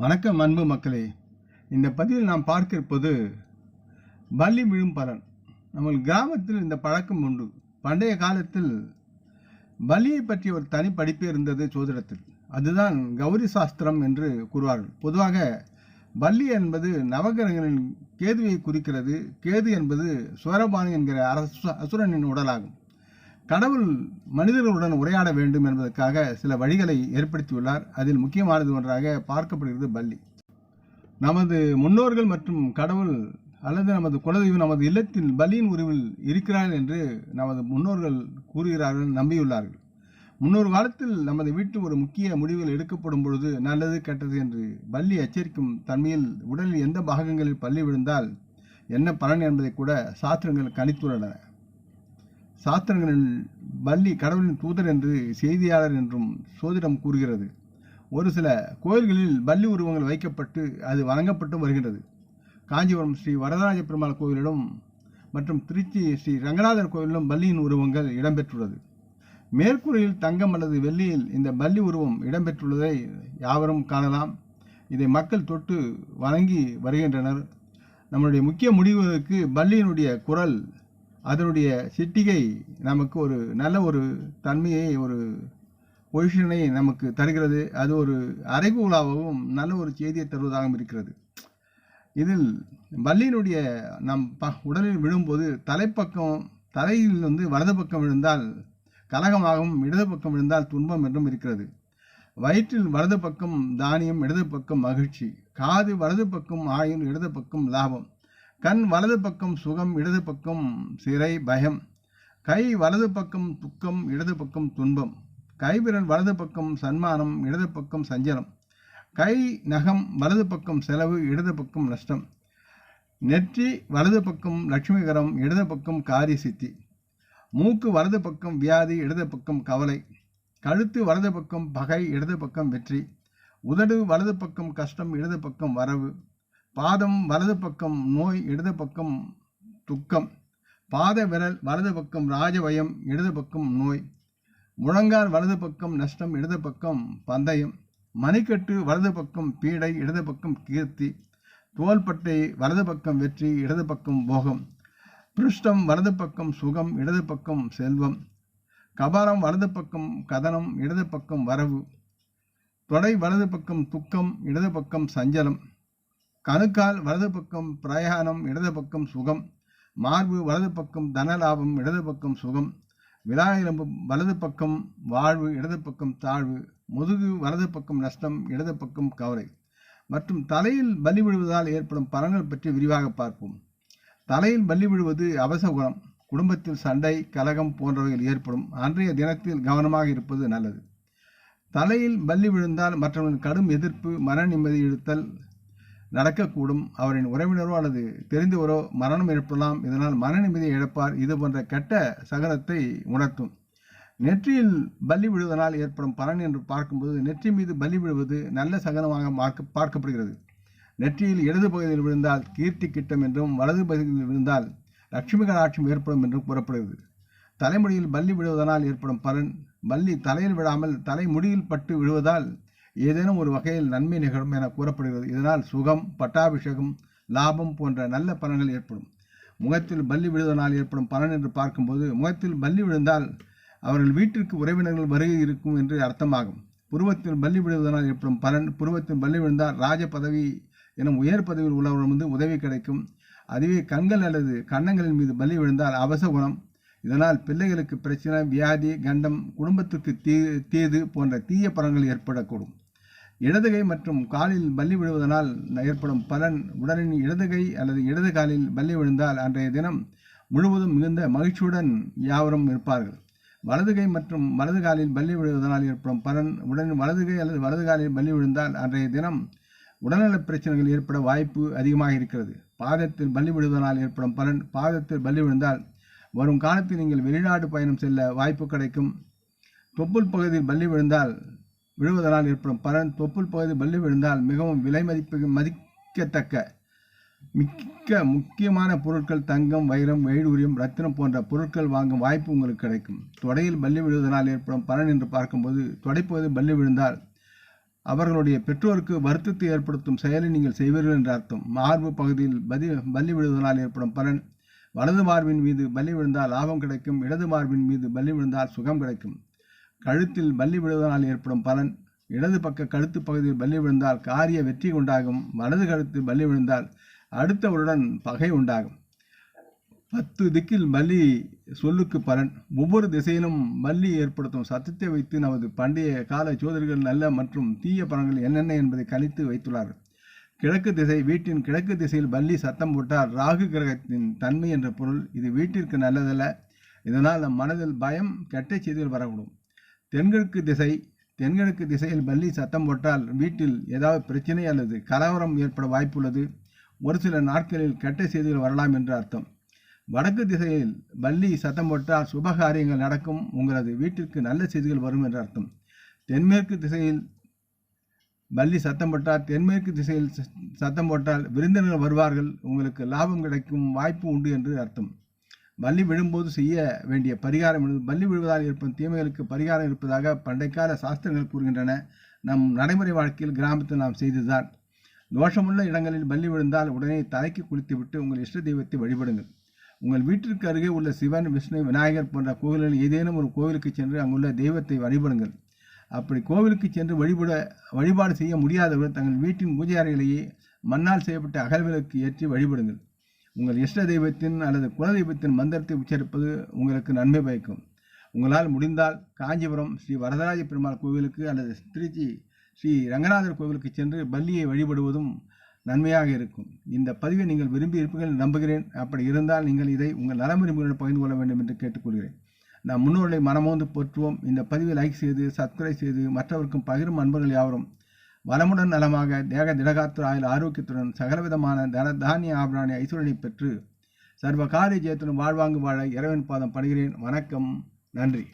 வணக்கம் அன்பு மக்களே. இந்த பதிவில் நாம் பார்க்க இருப்பது பள்ளி விழும் பலன். நம்ம கிராமத்தில் இந்த பழக்கம் உண்டு. பண்டைய காலத்தில் பலியை பற்றி ஒரு தனி படிப்பு இருந்தது சோதிடத்தில். அதுதான் கௌரி சாஸ்திரம் என்று கூறுவார்கள். பொதுவாக பல்லி என்பது நவகிரகங்களின் கேதுவை குறிக்கிறது. கேது என்பது சுவரபாணி என்கிற அரசு அசுரனின் உடலாகும். கடவுள் மனிதர்களுடன் உரையாட வேண்டும் என்பதற்காக சில வழிகளை ஏற்படுத்தியுள்ளார். அதில் முக்கியமானது ஒன்றாக பார்க்கப்படுகிறது பள்ளி நமது முன்னோர்கள் மற்றும் கடவுள் அல்லது நமது குலதெய்வம் நமது இல்லத்தில் பலியின் உருவில் இருக்கிறார்கள் என்று நமது முன்னோர்கள் கூறுகிறார்கள் நம்பியுள்ளார்கள். முன்னொரு காலத்தில் நமது வீட்டு ஒரு முக்கிய முடிவுகள் எடுக்கப்படும் பொழுது நல்லது கெட்டது என்று பள்ளி எச்சரிக்கும் தன்மையில் உடலில் எந்த பாகங்களில் பள்ளி விழுந்தால் என்ன பலன் என்பதை கூட சாஸ்திரங்கள் கணித்துள்ளன. சாஸ்திரங்களில் பள்ளி கடவுளின் தூதர் என்று செய்தியாளர் என்றும் சோதிடம் கூறுகிறது. ஒரு சில கோயில்களில் பள்ளி உருவங்கள் வைக்கப்பட்டு அது வழங்கப்பட்டு வருகின்றது. காஞ்சிபுரம் ஸ்ரீ வரதராஜ பெருமாள் கோயிலிலும் மற்றும் திருச்சி ஸ்ரீ ரங்கநாதர் கோயிலிலும் பள்ளியின் உருவங்கள் இடம்பெற்றுள்ளது. மேற்கூரையில் தங்கம் அல்லது வெள்ளியில் இந்த பள்ளி உருவம் இடம்பெற்றுள்ளதை யாவரும் காணலாம். இதை மக்கள் தொட்டு வணங்கி வருகின்றனர். நம்மளுடைய முக்கிய முடிவுகளுக்கு பள்ளியினுடைய குரல் அதனுடைய சிட்டிகை நமக்கு ஒரு நல்ல ஒரு தன்மையை ஒரு பொசிஷனை நமக்கு தருகிறது. அது ஒரு அறைகூலாகவும் நல்ல ஒரு செய்தியை தருவதாகவும் இருக்கிறது. இதில் வள்ளியினுடைய நம் ப உடலில் விழும்போது தலைப்பக்கம் தலையில் வந்து வலது பக்கம் விழுந்தால் கலகமாகவும் இடது பக்கம் விழுந்தால் துன்பம் என்றும் இருக்கிறது. வயிற்றில் வலது பக்கம் தானியம் இடது பக்கம் மகிழ்ச்சி. காது வலது பக்கம் ஆயுள் இடது பக்கம் லாபம். கண் வலது பக்கம் சுகம் இடது பக்கம் சிறை பயம். கை வலது பக்கம் துக்கம் இடது பக்கம் துன்பம். கைவிரல் வலது பக்கம் சன்மானம் இடது பக்கம் சஞ்சலம். கை நகம் வலது பக்கம் செலவு இடது பக்கம் நஷ்டம். நெற்றி வலது பக்கம் லட்சுமிகரம் இடது பக்கம் காரிய சித்தி. மூக்கு வலது பக்கம் வியாதி இடது பக்கம் கவலை. கழுத்து வலது பக்கம் பகை இடது பக்கம் வெற்றி. உதடு வலது பக்கம் கஷ்டம் இடது பக்கம் வரவு. பாதம் வலது பக்கம் நோய் இடது பக்கம் துக்கம். பாத விரல் வலது பக்கம் ராஜபயம் இடது பக்கம் நோய். முழங்கால் வலது பக்கம் நஷ்டம் இடது பக்கம் பந்தயம். மணிக்கட்டு வலது பக்கம் பீடை இடது பக்கம் கீர்த்தி. தோள்பட்டை வலது பக்கம் வெற்றி இடது பக்கம் போகம். பிருஷ்டம் வலது பக்கம் சுகம் இடது பக்கம் செல்வம். கபாரம் வலது பக்கம் கதனம் இடது பக்கம் வரவு. தொடை வலது பக்கம் துக்கம் இடது பக்கம் சஞ்சலம். கணுக்கால் வலது பக்கம் பிரயாணம் இடது பக்கம் சுகம். மார்பு வலது பக்கம் தனலாபம் இடது பக்கம் சுகம். விழாயிலம்பு வலது பக்கம் வாழ்வு இடது பக்கம் தாழ்வு. முதுகு வலது பக்கம் நஷ்டம் இடது பக்கம் கவலை. மற்றும் தலையில் பலி விழுவதால் ஏற்படும் பலன்கள் பற்றி விரிவாக பார்ப்போம். தலையில் பலி விழுவது அவசகுணம் குடும்பத்தில் சண்டை கலகம் போன்றவைகள் ஏற்படும். அன்றைய தினத்தில் கவனமாக இருப்பது நல்லது. தலையில் பள்ளி விழுந்தால் மற்றவர்களின் கடும் எதிர்ப்பு மன நிம்மதி இழுத்தல் நடக்கக்கூடும். அவரின் உறவினரோ அல்லது தெரிந்தவரோ மரணம் ஏற்படலாம். இதனால் மன நிம்மதியை இழப்பார். இது போன்ற கெட்ட சகனத்தை உணர்த்தும். நெற்றியில் பலி விழுவதனால் ஏற்படும் பலன் என்று பார்க்கும்போது நெற்றி மீது பலி விழுவது நல்ல சகனமாக பார்க்க பார்க்கப்படுகிறது. நெற்றியில் இடது பகுதியில் விழுந்தால் கீர்த்தி கிட்டம் என்றும் வலது பகுதியில் விழுந்தால் லட்சுமி கடாட்சியம் ஏற்படும் என்றும் கூறப்படுகிறது. தலைமுடியில் பல்லி விழுவதனால் ஏற்படும் பலன் பல்லி தலையில் விழாமல் தலைமுடியில் பட்டு விழுவதால் ஏதேனும் ஒரு வகையில் நன்மை நிகழும் என கூறப்படுகிறது. இதனால் சுகம் பட்டாபிஷேகம் லாபம் போன்ற நல்ல பலன்கள் ஏற்படும். முகத்தில் பள்ளி விழுவதனால் ஏற்படும் பலன் என்று பார்க்கும்போது முகத்தில் பள்ளி விழுந்தால் அவர்கள் வீட்டிற்கு உறவினர்கள் வருகை இருக்கும் என்று அர்த்தமாகும். புருவத்தில் பள்ளி விழுவதனால் ஏற்படும் பலன் புருவத்தில் பள்ளி விழுந்தால் ராஜ பதவி எனும் உயர் பதவியில் உள்ளவர்கள் வந்து உதவி கிடைக்கும். அதுவே கண்கள் அல்லது கன்னங்களின் மீது பள்ளி விழுந்தால் அவச குணம் இதனால் பிள்ளைகளுக்கு பிரச்சனை வியாதி கண்டம் குடும்பத்துக்கு தீ தீது போன்ற தீய பலன்கள் ஏற்படக்கூடும். இடதுகை மற்றும் காலில் பள்ளி விழுவதனால் ஏற்படும் பலன் உடலின் இடதுகை அல்லது இடது காலில் பள்ளி விழுந்தால் அன்றைய தினம் முழுவதும் மிகுந்த மகிழ்ச்சியுடன் யாவரும் இருப்பார்கள். வலதுகை மற்றும் வலது காலில் பள்ளி விழுவதனால் ஏற்படும் பலன் உடலின் வலதுகை அல்லது வலது காலில் பள்ளி விழுந்தால் அன்றைய தினம் உடல்நலப் பிரச்சனைகள் ஏற்பட வாய்ப்பு அதிகமாக இருக்கிறது. பாதத்தில் பள்ளி விழுவதனால் ஏற்படும் பலன் பாதத்தில் பள்ளி விழுந்தால் வரும் காலத்தில் நீங்கள் வெளிநாடு பயணம் செல்ல வாய்ப்பு கிடைக்கும். தொப்புள் பகுதியில் பள்ளி விழுந்தால் விழுவதனால் ஏற்படும் பலன். தொப்புள் பகுதியில் பள்ளி விழுந்தால் மிகவும் விலை மதிப்பு மதிக்கத்தக்க. மிக்க முக்கியமான பொருட்கள் தங்கம் வைரம் வைடூரியம் ரத்தினம் போன்ற பொருட்கள் வாங்கும் வாய்ப்பு உங்களுக்கு கிடைக்கும். தொடையில் பள்ளி விழுவதனால் ஏற்படும் பலன் என்று பார்க்கும்போது தொடைப்பகுதி பள்ளி விழுந்தால் அவர்களுடைய பெற்றோருக்கு வருத்தத்தை ஏற்படுத்தும் செயலை நீங்கள் செய்வீர்கள் என்ற அர்த்தம். மார்பு பகுதியில் பதி பள்ளி விழுவதனால் ஏற்படும் பலன். வலது மார்பின் மீது பல்லி விழுந்தால் லாபம் கிடைக்கும் இடது மார்பின் மீது பல்லி விழுந்தால் சுகம் கிடைக்கும். கழுத்தில் பல்லி விழுவதனால் ஏற்படும் பலன் இடது பக்க கழுத்து பகுதியில் பல்லி விழுந்தால் காரிய வெற்றி உண்டாகும் வலது கழுத்தில் பல்லி விழுந்தால் அடுத்தவருடன் பகை உண்டாகும். பத்து திக்கில் பல்லி சொல்லுக்கு பலன் ஒவ்வொரு திசையிலும் பல்லி ஏற்படுத்தும். சத்தத்தை வைத்து நமது பண்டைய கால சோதர்கள் நல்ல மற்றும் தீய பலன்கள் என்னென்ன என்பதை கணித்து வைத்துள்ளார்கள். கிழக்கு திசை வீட்டின் கிழக்கு திசையில் பல்லி சத்தம் போட்டால் ராகு கிரகத்தின் தன்மை என்ற பொருள். இது வீட்டிற்கு நல்லதல்ல. இதனால் நம் மனதில் பயம் கெட்ட செய்திகள் வரக்கூடும். தென்கிழக்கு திசை தென்கிழக்கு திசையில் பல்லி சத்தம் போட்டால் வீட்டில் ஏதாவது பிரச்சனை அல்லது கலவரம் ஏற்பட வாய்ப்புள்ளது. ஒரு சில நாட்களில் கெட்ட செய்திகள் வரலாம் என்று அர்த்தம். வடக்கு திசையில் பல்லி சத்தம் போட்டால் சுபகாரியங்கள் நடக்கும். உங்களது வீட்டிற்கு நல்ல செய்திகள் வரும் என்று அர்த்தம். தென்மேற்கு திசையில் பல்லி சத்தம் போட்டால் தென்மேற்கு திசையில் ச- சத்தம் போட்டால் விருந்தினர்கள் வருவார்கள். உங்களுக்கு லாபம் கிடைக்கும் வாய்ப்பு உண்டு என்று அர்த்தம். பல்லி விழும்போது செய்ய வேண்டிய பரிகாரம் என்பது பல்லி விழுவதால் ஏற்படும் தீமைகளுக்கு பரிகாரம் இருப்பதாக பண்டைக்கால சாஸ்திரங்கள் கூறுகின்றன. நம் நடைமுறை வாழ்க்கையில் கிராமத்தில் நாம் செய்துதான் தோஷமுள்ள இடங்களில் பள்ளி விழுந்தால் உடனே தலைக்கு குளித்துவிட்டு உங்கள் இஷ்ட தெய்வத்தை வழிபடுங்கள். உங்கள் வீட்டிற்கு அருகே உள்ள சிவன் விஷ்ணு விநாயகர் போன்ற கோவில்களில் ஏதேனும் ஒரு கோவிலுக்கு சென்று அங்குள்ள தெய்வத்தை வழிபடுங்கள். அப்படி கோவிலுக்கு சென்று வழிபட வழிபாடு செய்ய முடியாதவர்கள் தங்கள் வீட்டின் பூஜை அறையிலேயே மண்ணால் செய்யப்பட்ட அகல்விளக்கு ஏற்றி வழிபடுங்கள். உங்கள் இஷ்ட தெய்வத்தின் அல்லது குலதெய்வத்தின் மந்திரத்தை உச்சரிப்பது உங்களுக்கு நன்மை பயக்கும். உங்களால் முடிந்தால் காஞ்சிபுரம் ஸ்ரீ வரதராஜ பெருமாள் கோவிலுக்கு அல்லது திருச்சி ஸ்ரீ ரங்கநாதர் கோவிலுக்கு சென்று பள்ளியை வழிபடுவதும் நன்மையாக இருக்கும். இந்த பதிவை நீங்கள் விரும்பி இருப்பீர்கள் நம்புகிறேன். அப்படி இருந்தால் நீங்கள் இதை உங்கள் நலமுறைமுறையுடன் பகிர்ந்து கொள்ள வேண்டும் என்று கேட்டுக்கொள்கிறேன். நாம் முன்னோர்களை மனமோந்து போற்றுவோம். இந்த பதிவை லைக் செய்து சப்ஸ்கிரைப் செய்து மற்றவருக்கும் பகிரும் அன்பர்கள் யாவரும். வளமுடன் நலமாக தேக திடகாத்திர ஆயுள் ஆரோக்கியத்துடன் சகலவிதமான தன தானிய ஆபராணி ஐஸ்வரனை பெற்று சர்வ காரிய ஜெயத்துடன் வாழ்வாங்கு வாழ இறைவன் பாதம் படுகிறேன் வணக்கம். நன்றி.